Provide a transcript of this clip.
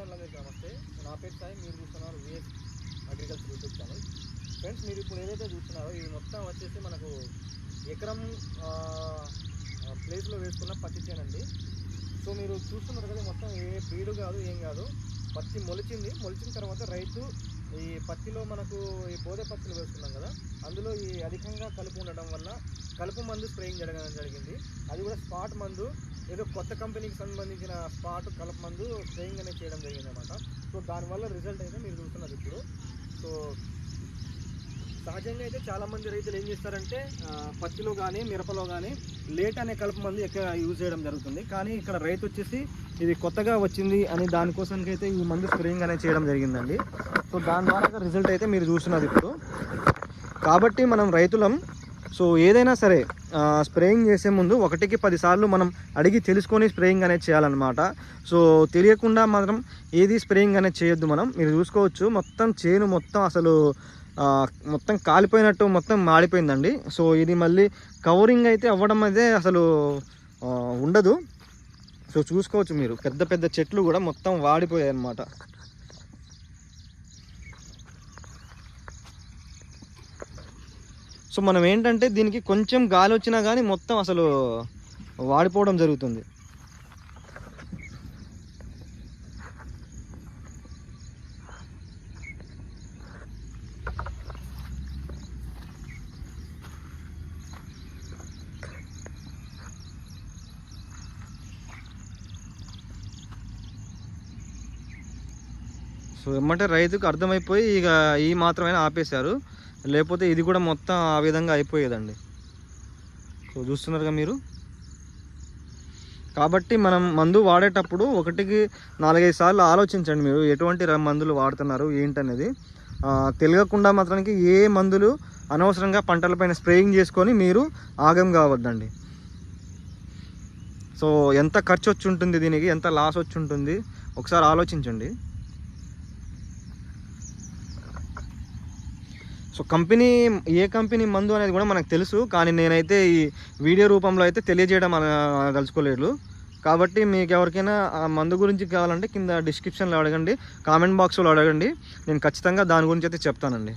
రైతులందరికీ నమస్తే. నా పేరు సాయి మీరు చూస్తున్నారు VS agriculture YouTube channel. Friends మీరు ఇప్పుడు ఏదైతే చూస్తున్నారో ఇది మొత్తం వచ్చేసి మనకు ఎకరం ప్లేస్లో వేసుకున్న పత్తి చేనండి. సో మీరు చూస్తున్నారు కదా మొత్తం ఏ బీడు కాదు ఏం కాదు. పత్తి మొలిచింది. మొలిచిన తర్వాత రైతు ఈ పత్తిలో మనకు ఈ బోధ పత్తులు వేస్తున్నాం కదా అందులో ఈ అధికంగా కలుపు ఉండడం వల్ల కలుపు మందు స్ప్రేయింగ్ జరగడం జరిగింది. అది కూడా స్పాట్ మందు ఏదో కొత్త కంపెనీకి సంబంధించిన స్పాట్ కలుపు మందు స్ప్రేయింగ్ అనేది చేయడం జరిగింది అనమాట సో దానివల్ల రిజల్ట్ అయితే మీరు చూస్తున్నారు ఇప్పుడు. సో సహజంగా అయితే చాలా మంది రైతులు ఏం చేస్తారంటే పత్తిలో కానీ మిరపలో కానీ లేట్ అనే కలుపు మంది ఎక్కువ యూజ్ చేయడం జరుగుతుంది. కానీ ఇక్కడ రైతు వచ్చేసి ఇది కొత్తగా వచ్చింది అని దానికోసానికి అయితే ఈ మందు స్ప్రేయింగ్ అనేది చేయడం జరిగిందండి. సో దాని ద్వారా రిజల్ట్ అయితే మీరు చూస్తున్నది ఇప్పుడు. కాబట్టి మనం రైతులం సో ఏదైనా సరే స్ప్రేయింగ్ చేసే ముందు ఒకటికి పదిసార్లు మనం అడిగి తెలుసుకొని స్ప్రేయింగ్ అనేది చేయాలన్నమాట. సో తెలియకుండా మాత్రం ఏది స్ప్రేయింగ్ అనేది చేయొద్దు మనం. మీరు చూసుకోవచ్చు మొత్తం చేను మొత్తం అసలు మొత్తం కాలిపోయినట్టు మొత్తం మాడిపోయిందండి. సో ఇది మళ్ళీ కవరింగ్ అయితే అవ్వడం అయితే అసలు ఉండదు. సో చూసుకోవచ్చు మీరు. పెద్ద పెద్ద చెట్లు కూడా మొత్తం వాడిపోయాయి అన్నమాట. సో మనం ఏంటంటే దీనికి కొంచెం గాలి వచ్చినా కానీ మొత్తం అసలు వాడిపోవడం జరుగుతుంది. సో ఏమంటే రైతుకు అర్థమైపోయి ఇక ఈ మాత్రమైనా ఆపేశారు. లేకపోతే ఇది కూడా మొత్తం ఆ విధంగా అయిపోయేదండి. సో చూస్తున్నారుగా మీరు. కాబట్టి మనం మందు వాడేటప్పుడు ఒకటికి నాలుగైదు సార్లు ఆలోచించండి మీరు ఎటువంటి మందులు వాడుతున్నారు ఏంటనేది. తెలియకుండా మాత్రానికి ఏ మందులు అనవసరంగా పంటలపైన స్ప్రేయింగ్ చేసుకొని మీరు ఆగం కావద్దండి. సో ఎంత ఖర్చు వచ్చి ఉంటుంది దీనికి ఎంత లాస్ వచ్చి ఉంటుంది ఒకసారి ఆలోచించండి. సో కంపెనీ ఏ కంపెనీ మందు అనేది కూడా మనకు తెలుసు కానీ నేనైతే ఈ వీడియో రూపంలో అయితే తెలియజేయడం తలుచుకోలేదు. కాబట్టి మీకు ఎవరికైనా ఆ మందు గురించి కావాలంటే కింద డిస్క్రిప్షన్లో అడగండి కామెంట్ బాక్స్లో అడగండి. నేను ఖచ్చితంగా దాని గురించి అయితే చెప్తానండి.